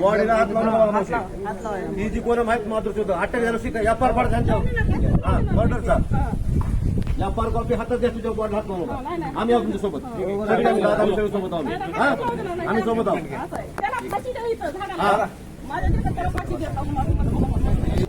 बॉडीला हात लावून मावशी. ही जी कोण माहीत माधुर होतं अटक झालं शिका या पार पाड त्यांच्यावर हा मर्डरचा या पार कॉपी हातात द्या तुझ्या बॉडी हात लावून. आम्ही आहोत तुमच्यासोबत सगळे आम्ही आहोत, आम्ही सगळे सोबत आहोत. हा? आम्ही सोबत आहोत. हा.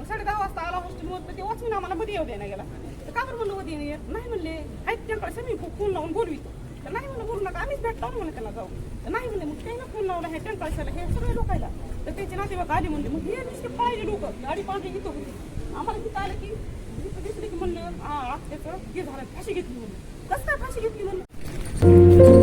साडे दहा वाजता आला हॉस्टेलवर ते वॉचमॅन आम्हाला मध्ये येऊ द्यायला गेला. तर का बरं म्हणलं मध्ये नाही म्हणले. आहेत समी फोन लावून बोलवितो. तर नाही म्हणलं बोलू नका आम्हीच भेटतो म्हणलं त्यांना जाऊ तर नाही म्हणले मग काही ना फोन लावला हे टेंकळशाला हे सगळे लोकायला. तर त्याचे नातेवाईक आले म्हणले मग हे नुसते पाहिजे लोक गाडी पांढरी घेतो होती. आम्हाला तिथं आलं की तिथं दिसले की म्हणलं हा त्याचं हे झालं फाशी घेतली म्हणून. कसं काय फाशी घेतली म्हणलं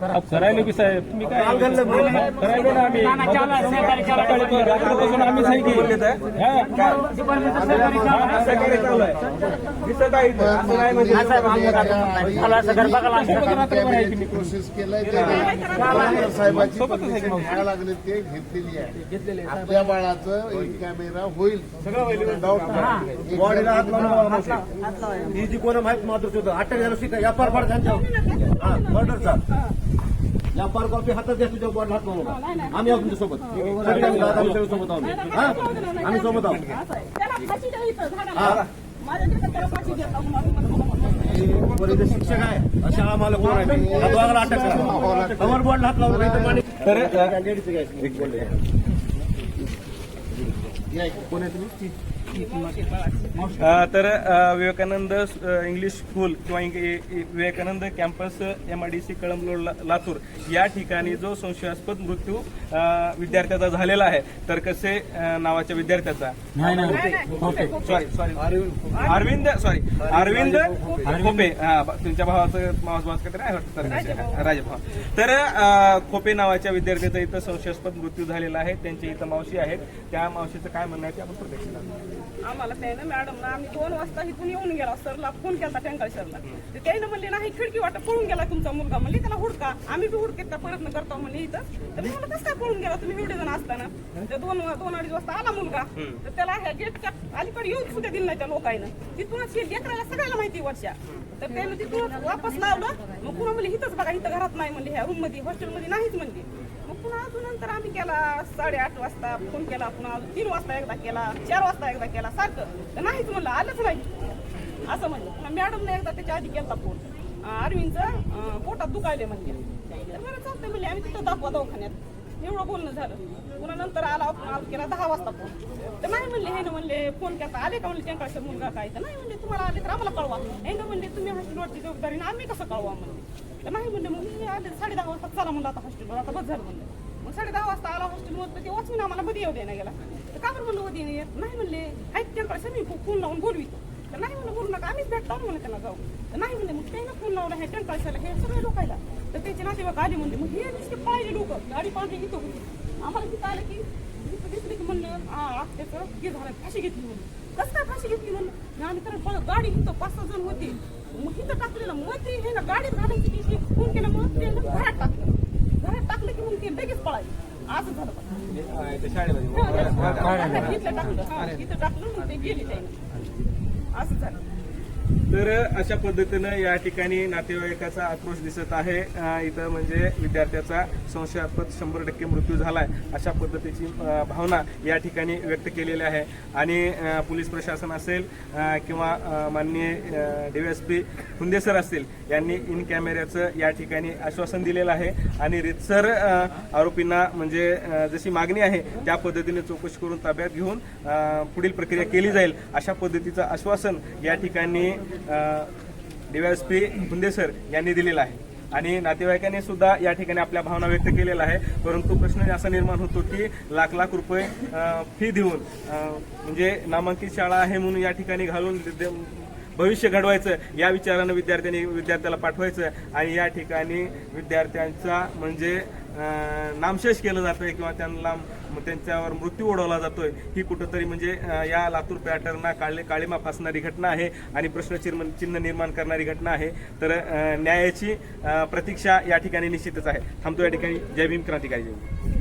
करायला की साहेब तुम्ही काय. करायला ना आम्ही सकाळी रात्रीपासून आम्ही सही केली हा. हा, सकाळी चालू आहे. दिसत आहे इथं. असं नाही म्हणजे प्रोसेस केलाय ते. नाही. साहेबाची परमिशन घ्यायला लागले ते घेतलेली आहे. आपल्या बाळाचं एक कॅमेरा होईल. डाऊट नाही. बॉडीला हात लावून बघा मावशी. ही जी कोण माहीत माधुर होतं अटक झालं शिका या पार हा मर्डरचा या पार कॉपी हातात द्या तुझ्या बॉडी हात बघा. आम्ही आहोत तुमच्यासोबत सगळे आम्ही आहोत, आम्ही. सगळे सोबत आहोत हा आम्ही सोबत आहोत. हा. शिक्षक आहे. अशा आम्हाला कोण आहे? हा अटक करा. कवर हात. कोण आहे तुम्ही? अ, तर विवेकानंद इंग्लिश स्कूल किंवा विवेकानंद कॅम्पस एमआयडीसी कळमलोड ला- लातूर या ठिकाणी जो संशयास्पद मृत्यू विद्यार्थ्याचा झालेला आहे. तर कसे नावाच्या विद्यार्थ्याचा? Sorry sorry. Arvind sorry. Arvind Khope. हा, तुमच्या भावाचं मावस राजभाव. तर खोपे नावाच्या विद्यार्थ्याचा इथं संशयास्पद मृत्यू झालेला आहे. त्यांच्या इथं मावशी आहेत. त्या मावशीचं काय म्हणणं आहे ते आपण प्रत्यक्षात आम्हाला त्यानं मॅडम आम्ही दोन वाजता इथून येऊन गेला सरला फोन केला टँकर सरला. तर त्यानं म्हणले नाही खिडकी वाटत पळून गेला तुमचा मुलगा. म्हणले त्याला हुडका आम्ही बी हुडकेत का प्रयत्न करतो? म्हणले इथं. तर मी म्हणलं कसं काय पळून गेला तुम्ही एवढे जण असताना? तर दोन दोन अडीच वाजता आला मुलगा. तर त्याला ह्या गेटच्या अलीकडे येऊन सुद्धा दिलं नाही त्या लोकांना तिथूनच हे लेकराला सगळ्याला माहिती वर्षा तर त्यानं तिथूनच वापस लावलं. मग पुन्हा म्हणले इथंच बघा इथं घरात नाही. म्हणले ह्या रूममध्ये हॉस्टेल मध्ये नाहीच. म्हणले पुन्हा अजून नंतर आम्ही केला साडेआठ वाजता फोन केला पुन्हा अजून तीन वाजता एकदा केला चार वाजता एकदा केला सारखं. तर नाहीच म्हणलं आलंच नाही. असं म्हणलं. पुन्हा मॅडमने एकदा त्याच्या आधी केला फोन. अरविंदचं पोटात दुखायले म्हणजे तर बरं चालतंय म्हणजे आम्ही तिथं दाखवा दवाखान्यात. एवढं बोलणं झालं. पुन्हा नंतर आला आपण केला दहा वाजता फोन. तर नाही म्हणले हे ना म्हणले फोन केला आले का म्हणले त्यांकडचा मुलगा काय? तर नाही म्हणले तुम्हाला आले तर आम्हाला कळवा. हे ना म्हणले तुम्ही हॉस्पिटलवरची जबाबदारी ना आम्ही कसं कळवा म्हणले. तर नाही म्हणले मग मी आले साडे दहा वाजता चला म्हणलं आता हॉस्टेलवर आता बस झालं म्हणलं. मग साडे दहा वाजता आला हॉस्टेलवर तर ते वाचून आम्हाला मध्ये येऊ देण्या गेला. तर का बरं म्हणलं मध्ये नाही येत? नाही म्हणले आहेत त्यांकडे समी फोन लावून बोलवितो तर नाही म्हणलं बोलू नका आम्हीच भेटतो म्हणलं त्यांना जाऊ तर नाही म्हणले मग त्यांना फोन लावला हे टंकाळशाला हे सगळे लोकायला तर त्याचे नातेवाईक आले म्हणले मग हे नुसते पळायचे लोक गाडी पांढरी घेतो होती. आम्हाला तिथं आलं की दिसले की म्हणलं हा त्याचं हे झालं फाशी घेतली म्हणून. कसं काय फाशी घेतली म्हणलं? आम्ही तर गाडी घेतो पाच सहा जण होती. मग टाकलेलं मग ते हे ना गाडीत घालायची की फोन केला मग ते ना घरात टाकलं. घरात टाकलं की मग ते लगेच पळायचे असं झालं. शाळेमध्ये. इथं टाकलं. इथं टाकलं मग ते गेली त्याने. असं झालं. तर अशा पद्धतीनं या ठिकाणी नातेवाईकाचा आक्रोश दिसत आहे. इथं म्हणजे विद्यार्थ्याचा संशयास्पद शंभर टक्के मृत्यू झालाय अशा पद्धतीची भावना या ठिकाणी व्यक्त केलेली आहे. आणि पोलीस प्रशासन असेल किंवा अं, माननीय एस पी हुंदेसर असतील यांनी इन कॅमेऱ्याचं या ठिकाणी आश्वासन दिलेलं आहे. आणि रितसर आरोपींना म्हणजे जशी मागणी आहे त्या पद्धतीने चौकशी करून ताब्यात घेऊन पुढील प्रक्रिया केली जाईल अशा पद्धतीचं आश्वासन या ठिकाणी डीवायएसपी हुंदे सर यांनी दिलेला आहे. आणि नातेवाईकांनी सुद्धा या ठिकाणी आपल्या भावना व्यक्त केलेल्या आहे परंतु प्रश्न असा निर्माण होतो की लाख लाख रुपये फी देऊन म्हणजे नामांकित शाळा आहे म्हणून या ठिकाणी घालून भविष्य घडवायचं या विचारानं विद्यार्थ्यांनी विद्यार्थ्याला पाठवायचं आणि या ठिकाणी विद्यार्थ्यांचा म्हणजे नामशेष केलं जातोय किंवा त्यांना त्यांच्यावर मृत्यू ओढवला जातोय ही कुठंतरी म्हणजे या लातूर पॅटर्नना काळे काळीमा फासणारी घटना आहे आणि प्रश्नचिन्ह चिन्ह निर्माण करणारी घटना आहे. तर न्यायाची प्रतीक्षा या ठिकाणी निश्चितच आहे. थांबतो या ठिकाणी. जय भीम क्रांतिकारी जय भीम.